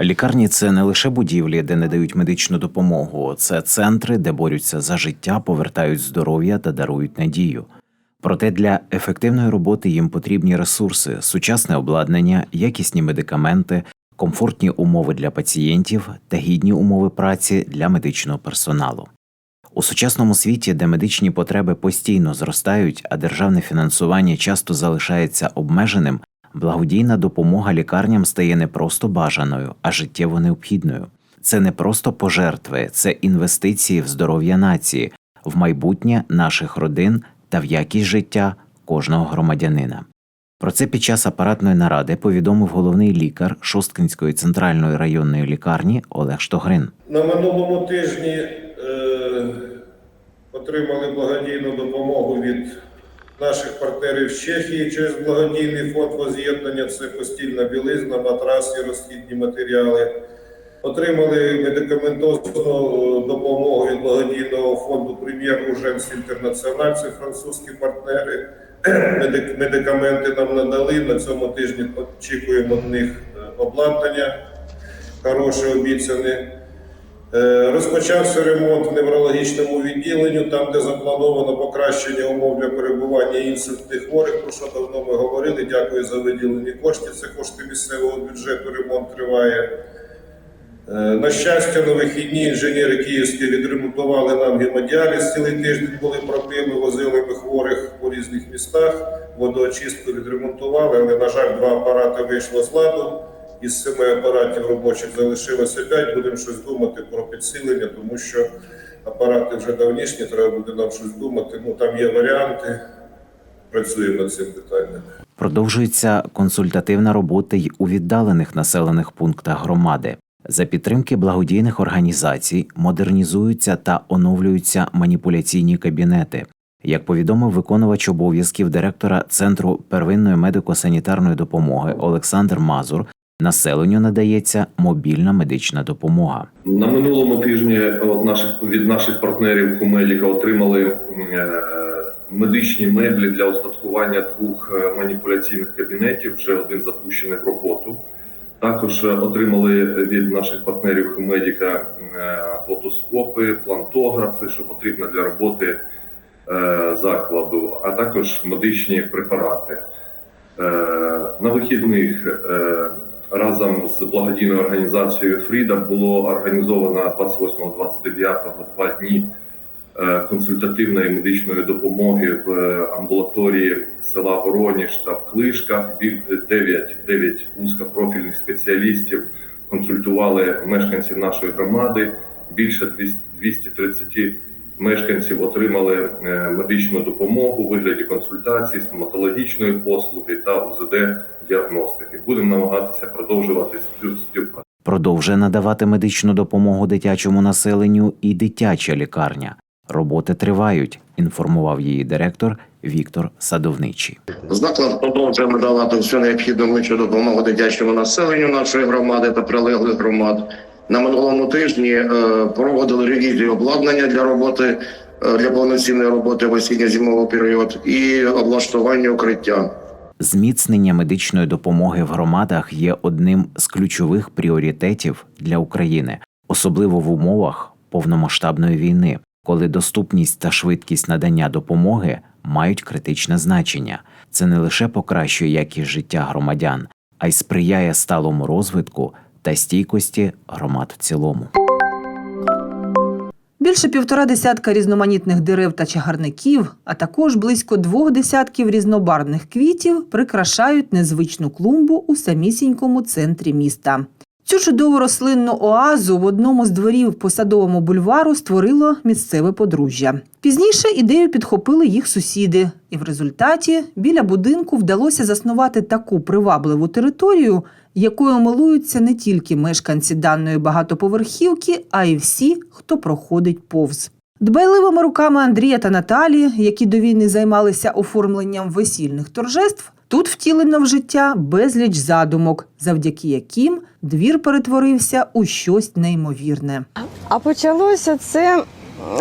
Лікарні це не лише будівлі, де не дають медичну допомогу, це центри, де борються за життя, повертають здоров'я та дарують надію. Проте для ефективної роботи їм потрібні ресурси, сучасне обладнання, якісні медикаменти, комфортні умови для пацієнтів та гідні умови праці для медичного персоналу. У сучасному світі, де медичні потреби постійно зростають, а державне фінансування часто залишається обмеженим, благодійна допомога лікарням стає не просто бажаною, а життєво необхідною. Це не просто пожертви, це інвестиції в здоров'я нації, в майбутнє наших родин та в якість життя кожного громадянина. Про це під час апаратної наради повідомив головний лікар Шосткинської центральної районної лікарні Олег Штогрин. На минулому тижні е, отримали благодійну допомогу від наших партнерів з Чехії через благодійний фонд воз'єднання. Це постільна білизна, матраси, розхідні матеріали. Отримали медикаментозну е, допомогу від благодійного фонду Прем'єр Уженс Інтернаціональ. Це французькі партнери. Медикаменти нам надали. На цьому тижні очікуємо від них е, обладнання хороше обіцяне. Е, Розпочався ремонт в неврологічному відділенню, там, де заплановано покращення умов для перебування інсультних хворих, про що давно ми говорили. Дякую за виділені кошти. Це кошти місцевого бюджету. Ремонт триває. Е, На щастя, на вихідні інженери київські відремонтували нам гемодіаліз. Цілий тиждень були проблеми, возили ми хворих по різних містах. Водоочистку відремонтували, але, на жаль, два апарати вийшло з ладу. Із семи апаратів робочих залишилося п'ять. Будемо щось думати про підсилення, тому що апарати вже давнішні, треба буде нам щось думати. Ну там є варіанти. Працюємо над цим питанням. Продовжується консультативна робота й у віддалених населених пунктах громади. За підтримки благодійних організацій модернізуються та оновлюються маніпуляційні кабінети. Як повідомив виконувач обов'язків директора Центру первинної медико-санітарної допомоги Олександр Мазур, населенню надається мобільна медична допомога. На минулому тижні от наших від наших партнерів Хумеліка отримали е, медичні меблі для устаткування двох е, маніпуляційних кабінетів. Вже один запущений в роботу. Також е, отримали від наших партнерів Хумедіка фотоскопи, плантографи, що потрібно для роботи е, закладу, а також медичні препарати. Е, На вихідних е, разом з благодійною організацією Фріда було організовано 28-29 два дні е, консультативної медичної допомоги в е, амбулаторії села Вороніж та в Клишках. Біль- 9, 9 вузькопрофільних спеціалістів консультували мешканців нашої громади. Більше 200 230 мешканців отримали е, медичну допомогу у вигляді консультацій, стоматологічної послуги та УЗД діагностики. Будемо намагатися продовжувати спів- співпрацю. Продовжує надавати медичну допомогу дитячому населенню і дитяча лікарня. Роботи тривають, інформував її директор Віктор Садовничий. Заклад продовжує надавати всю необхідну медичну допомогу дитячому населенню нашої громади та прилеглих громад. На минулому тижні е, проводили ревізію обладнання для роботи е, для повноцінної роботи в осінньо-зимовий період і облаштування укриття. Зміцнення медичної допомоги в громадах є одним з ключових пріоритетів для України, особливо в умовах повномасштабної війни, коли доступність та швидкість надання допомоги мають критичне значення. Це не лише покращує якість життя громадян, а й сприяє сталому розвитку та стійкості громад в цілому. Більше півтора десятка різноманітних дерев та чагарників, а також близько двох десятків різнобарвних квітів прикрашають незвичну клумбу у самісінькому центрі міста. Цю чудову рослинну оазу в одному з дворів по садовому бульвару створило місцеве подружжя. Пізніше ідею підхопили їх сусіди, і в результаті біля будинку вдалося заснувати таку привабливу територію, якою милуються не тільки мешканці даної багатоповерхівки, а й всі, хто проходить повз. Дбайливими руками Андрія та Наталі, які до війни займалися оформленням весільних торжеств, тут втілено в життя безліч задумок, завдяки яким двір перетворився у щось неймовірне. А почалося це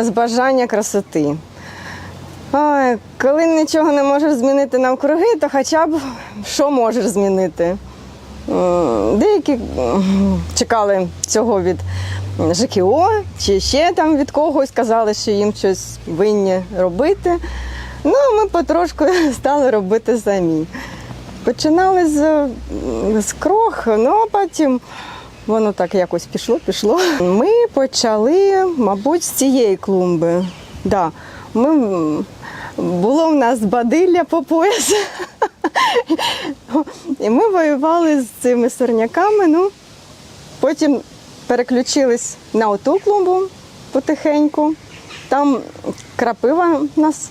з бажання красоти. Ой, коли нічого не можеш змінити навкруги, то хоча б що можеш змінити. М, Деякі чекали цього від ЖКО чи ще там від когось, казали, що їм щось винні робити. Ну, а ми потрошку стали робити самі. Починали з, з крох, ну а потім воно так якось пішло, пішло. Ми почали, мабуть, з цієї клумби. Да. Ми, було в нас бадилля по пояс. І ми воювали з цими сорняками. Ну, потім переключились на оту клумбу потихеньку. Там крапива нас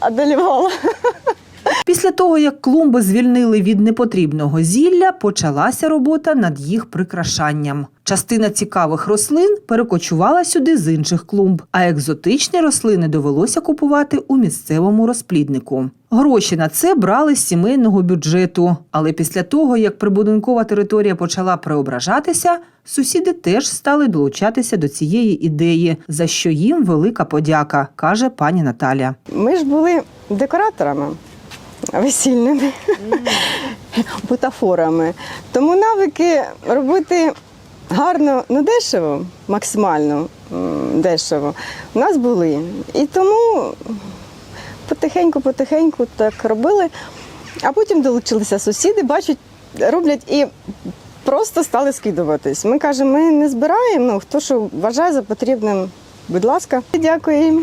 одолівала. Після того, як клумби звільнили від непотрібного зілля, почалася робота над їх прикрашанням. Частина цікавих рослин перекочувала сюди з інших клумб, а екзотичні рослини довелося купувати у місцевому розпліднику. Гроші на це брали з сімейного бюджету, але після того, як прибудинкова територія почала преображатися, сусіди теж стали долучатися до цієї ідеї, за що їм велика подяка, каже пані Наталя. Ми ж були декораторами весільними, бутафорами. Тому навики робити гарно, ну дешево, максимально дешево, у нас були. І тому потихеньку-потихеньку так робили. А потім долучилися сусіди, бачать, роблять і просто стали скидуватись. Ми кажемо, ми не збираємо, ну хто що вважає за потрібним. Будь ласка, дякую їм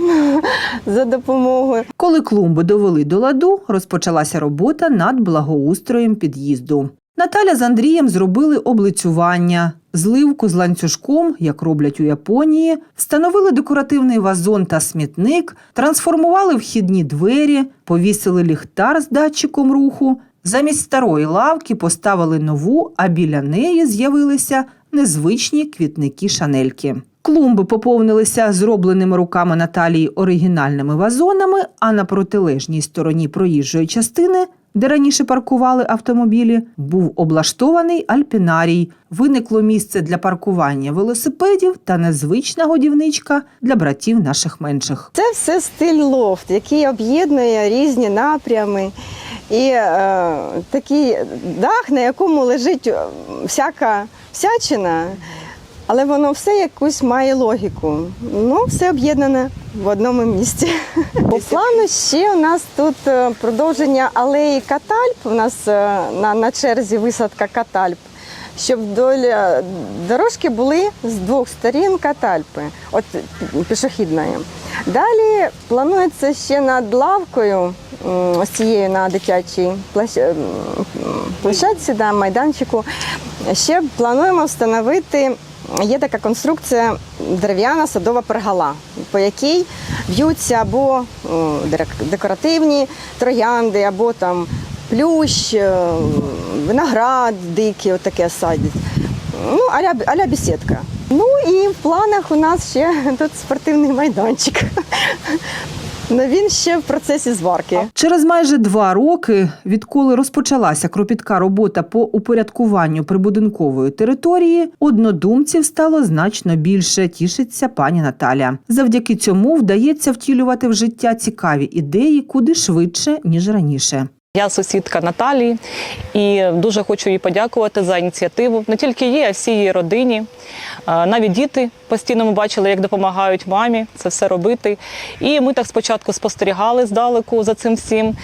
за допомогу. Коли клумби довели до ладу, розпочалася робота над благоустроєм під'їзду. Наталя з Андрієм зробили облицювання, зливку з ланцюжком, як роблять у Японії, встановили декоративний вазон та смітник, трансформували вхідні двері, повісили ліхтар з датчиком руху. Замість старої лавки поставили нову, а біля неї з'явилися незвичні квітники шанельки. Клумби поповнилися зробленими руками Наталії оригінальними вазонами, а на протилежній стороні проїжджої частини, де раніше паркували автомобілі, був облаштований альпінарій. Виникло місце для паркування велосипедів та незвична годівничка для братів наших менших. Це все стиль лофт, який об'єднує різні напрями. І е, такий дах, на якому лежить е, всяка всячина, але воно все якусь має логіку. Ну, все об'єднане в одному місці. По плану ще у нас тут е, продовження алеї Катальп. У нас е, на, на черзі висадка Катальп. Щоб вдоль дорожки були з двох сторін катальпи, от пішохідної. Далі планується ще над лавкою, ось цією на дитячій площ- площадці, да, майданчику. Ще плануємо встановити. Є така конструкція дерев'яна садова пергола, по якій в'ються або декоративні троянди, або там плющ, е, виноград дикий, отаке садять. Ну, аля, аля бесідка. Ну і в планах у нас ще тут спортивний майданчик. Ну він ще в процесі зварки. Через майже два роки, відколи розпочалася кропітка робота по упорядкуванню прибудинкової території, однодумців стало значно більше. Тішиться пані Наталя. Завдяки цьому вдається втілювати в життя цікаві ідеї куди швидше ніж раніше. Я сусідка Наталії і дуже хочу їй подякувати за ініціативу. Не тільки їй, а всій її родині. Навіть діти постійно ми бачили, як допомагають мамі це все робити. І ми так спочатку спостерігали здалеку за цим всім.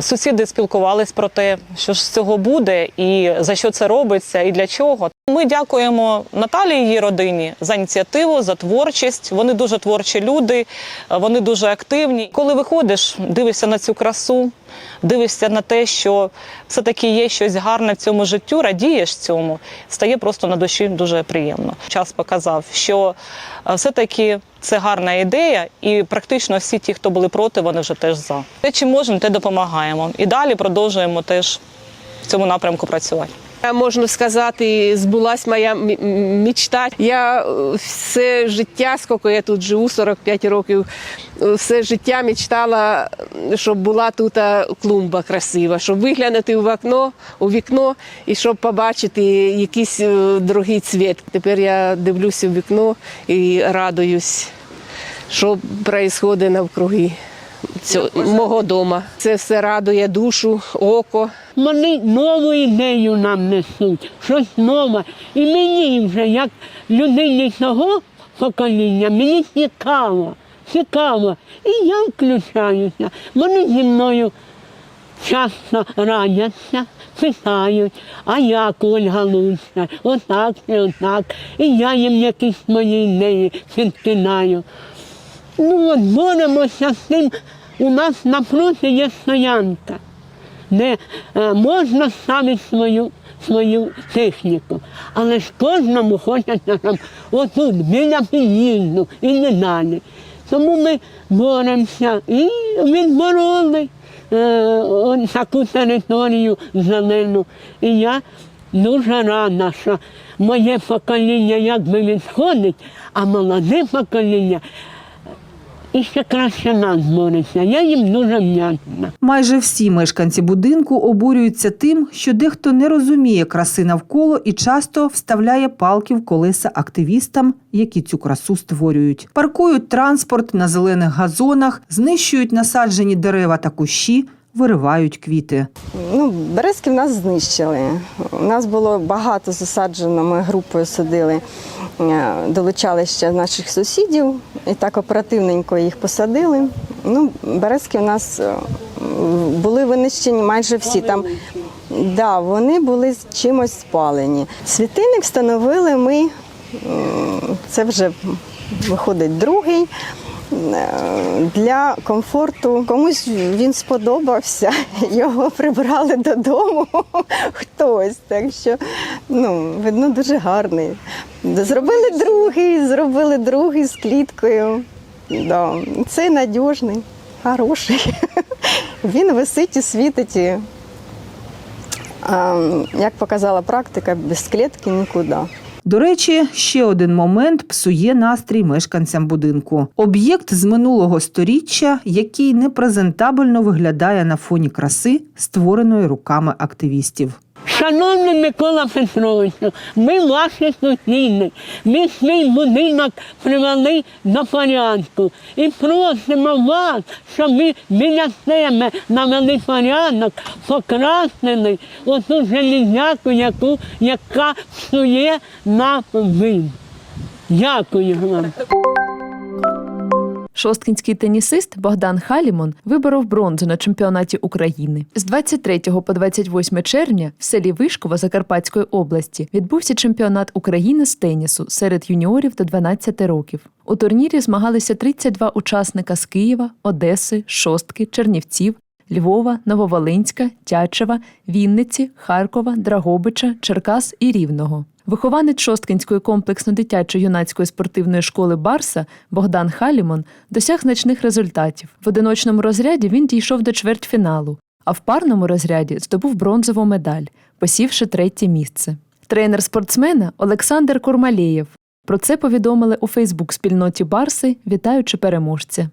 Сусіди спілкувались про те, що ж з цього буде, і за що це робиться, і для чого. Ми дякуємо Наталії її родині за ініціативу, за творчість. Вони дуже творчі люди, вони дуже активні. Коли виходиш, дивишся на цю красу, дивишся на те, що все-таки є щось гарне в цьому життю, радієш цьому, стає просто на душі дуже приємно. Час показав, що е, все-таки це гарна ідея, і практично всі ті, хто були проти, вони вже теж за. Те, чим можемо, те допомагаємо. І далі продовжуємо теж в цьому напрямку працювати. Можна сказати, збулась моя м- м- мечта. Я е, все життя, скільки я тут живу, 45 років, е, все життя мечтала, щоб була тут е, клумба красива, щоб виглянути в окно, у вікно і щоб побачити якийсь другий цвіт. Тепер я дивлюся в вікно і радуюсь, що відбувається навкруги. Цього, мого дома. Це все радує душу, око. Вони нову ідею нам несуть, щось нове. І мені вже, як людині того покоління, мені цікаво, цікаво. І я включаюся. Вони зі мною часто радяться, питають, а як Ольга Луцька, отак і отак. І я їм якісь мої ідеї підкидаю. Ну от боремося з тим. У нас напроти є стоянка, де е, можна ставити свою, свою техніку. Але ж кожному хочеться там отут, біля під'їзду і не далі. Тому ми боремося і відбороли е, таку територію зелену. І я дуже рада, що моє покоління якби відходить, а молоде покоління і ще краще нас бореться. Я їм дуже вдячна. Майже всі мешканці будинку обурюються тим, що дехто не розуміє краси навколо і часто вставляє палки в колеса активістам, які цю красу створюють. Паркують транспорт на зелених газонах, знищують насаджені дерева та кущі, виривають квіти. Ну, березки в нас знищили. У нас було багато засаджено, ми групою садили, е, долучали ще наших сусідів і так оперативненько їх посадили. Ну, березки в нас е, були винищені майже всі. Там, да, вони були чимось спалені. Світильник встановили ми, це вже виходить другий. Для комфорту комусь він сподобався, його прибрали додому хтось. Так що ну, видно дуже гарний. Зробили другий, зробили другий з кліткою. Да. Це надіжний, хороший. Він висить і світить. Як показала практика, без клітки нікуди. До речі, ще один момент псує настрій мешканцям будинку. Об'єкт з минулого сторіччя, який непрезентабельно виглядає на фоні краси, створеної руками активістів. Шановний Микола Петровичу, ми ваші сусіди. Ми свій будинок привели до порядку. І просимо вас, щоб ви біля себе навели порядок, покрасили оту железяку, яку, яка псує нам вид. Дякую вам. Шосткінський тенісист Богдан Халімон виборов бронзу на чемпіонаті України. З 23 по 28 червня в селі Вишково Закарпатської області відбувся чемпіонат України з тенісу серед юніорів до 12 років. У турнірі змагалися 32 учасника з Києва, Одеси, Шостки, Чернівців, Львова, Нововолинська, Тячева, Вінниці, Харкова, Драгобича, Черкас і Рівного. Вихованець Шосткинської комплексно-дитячо-юнацької спортивної школи Барса Богдан Халімон досяг значних результатів. В одиночному розряді він дійшов до чвертьфіналу, а в парному розряді здобув бронзову медаль, посівши третє місце. Тренер спортсмена Олександр Курмалєєв. Про це повідомили у Фейсбук спільноті Барси, вітаючи переможця.